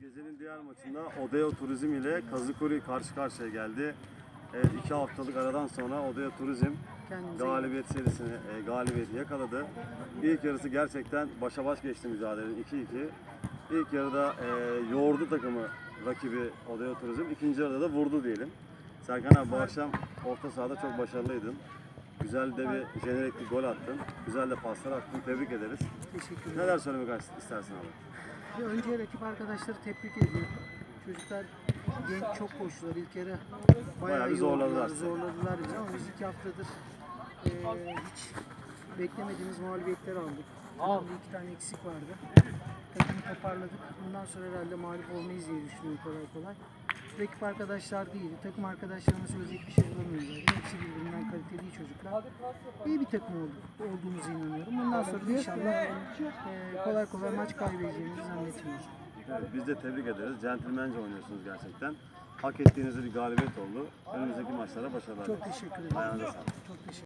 Gecenin diğer maçında Odeo Turizm ile Kazıkuri karşı karşıya geldi. Evet, iki haftalık aradan sonra Odeo Turizm galibiyet serisini, e, galibiyeti yakaladı. İlk yarısı gerçekten başa baş geçti mücadelenin 2-2. İlk yarıda e, yoğurdu takımı rakibi Odeo Turizm. İkinci yarıda da vurdu diyelim. Serkan abi bu akşam orta sahada çok başarılıydın. Güzel de bir jenerik bir gol attın. Güzel de paslar attın. Tebrik ederiz. teşekkür ederim. Neler söylemek istersin abi? Ve önce rakip arkadaşları tebrik ediyorum. Çocuklar genç çok koştular ilk yarı. Bayağı bir yordular, zorladılar zorladılar bizi ama biz iki haftadır eee, hiç beklemediğimiz mağlubiyetler aldık. Bir iki tane eksik vardı. Takımı toparladık. Bundan sonra herhalde mağlup olmayız diye düşünüyorum kolay kolay. Rakip arkadaşlar değil, takım arkadaşlarıma söyleyecek bir şey bulamıyorum zaten. Hepsi kaliteli çocuklar. İyi bir takım olduk, olduğumuza inanıyorum. Bundan sonra inşallah eee, kolay kolay maç kaybedeceğimizi zannetmiyorum. Evet, biz de tebrik ederiz. Centilmence oynuyorsunuz gerçekten. Hak ettiğiniz bir galibiyet oldu. Önümüzdeki maçlara başarılar. Çok teşekkür ederim. Ayağınıza sağlık. Çok teşekkür